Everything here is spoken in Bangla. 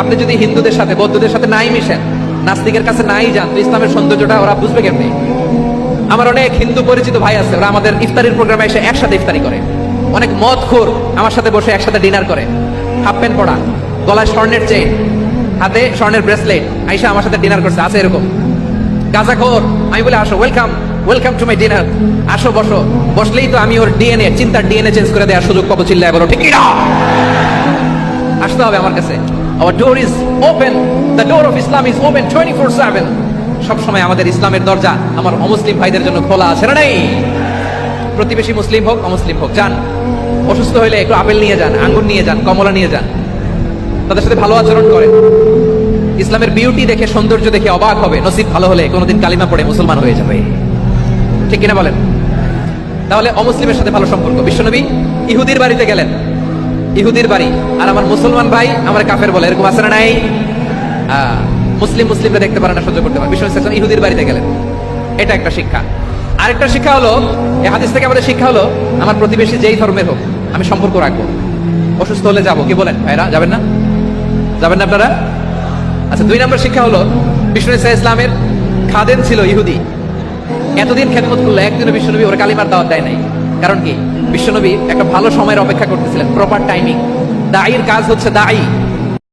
আপনি যদি হিন্দুদের সাথে, বৌদ্ধদের সাথে নাই মিশেন, নাস্তিকের কাছে নাই যান, তো ইসলামের সৌন্দর্যটা ওরা বুঝবে কেমনি? আমার অনেক হিন্দু পরিচিত ভাই আছে, ওরা আমাদের ইফতারির প্রোগ্রামে এসে একসাথে ইফতারি করে। অনেক মদ খোর আমার সাথে বসে একসাথে ডিনার করে। হাফ প্যান্ট পরা, গলায় স্বর্ণের চেন হাতে স্বর্ণের ব্রেসলেট, আইসা আমার সাথে ডিনার করছে, আছে এরকম। গাজা খোর, আমি বলে, আসো welcome welcome to my dinner আসো, বসো। বসলেই তো আমি ওর ডিএনএ চিন্তার ডিএনএ চেঞ্জ করে দেওয়ার সুযোগ পাবো চিল্লায় বলো ঠিক আসতে হবে আমার কাছে। Our door is open the door of Islam is open twenty four seven সবসময় আমাদের ইসলামের দরজা আমার অমুসলিম ভাইদের জন্য খোলা আছে না নেই? প্রতিবেশী মুসলিম হোক, অমুসলিম হোক, যান। অসুস্থ হইলে একটু আপেল নিয়ে যান, আঙ্গুর নিয়ে যান, কমলা নিয়ে যান। তাদের সাথে ভালো আচরণ করেন। ইসলামের বিউটি দেখে, সৌন্দর্য দেখে অবাক হবে। নসিব ভালো হলে কোনোদিন কালিমা পড়ে মুসলমান হয়ে যাবে। ঠিক কিনা বলেন? তাহলে অমুসলিমের সাথে ভালো সম্পর্ক। বিশ্বনবী ইহুদির বাড়িতে গেলেন। ইহুদির বাড়ি। আর আমার মুসলমান ভাই আমার কাফের বলে, এরকম আছে না নাই? মুসলিম মুসলিমরা দেখতে পারে না, সহ্য করতে পারে। বিশ্বনবী সাল্লাল্লাহু ইহুদির বাড়িতে গেলেন। এটা একটা শিক্ষা। আরেকটা শিক্ষা হলো, এই হাদিস থেকে আমাদের শিক্ষা হলো, আমার প্রতিবেশী যেই ধর্মের হোক, আমি সম্পর্ক রাখব। অসুস্থ হলে যাব, কি বলেন? ভাইরা, যাবেন না? যাবেন না আপনারা? আচ্ছা দুই নম্বর শিক্ষা হলো, বিষ্ণু ইসা ইসলামের খাদেন ছিল ইহুদি। এতদিন খেদমত করল, একদিনও বিশ্বনবী ওর কালিমার দাওয়াত দেয় নাই। কারণ কি? বিশ্বনবী একটা ভালো সময়ের অপেক্ষা করতেছিলেন প্রপার টাইমিং দায়ীর কাজ হচ্ছে দায়ী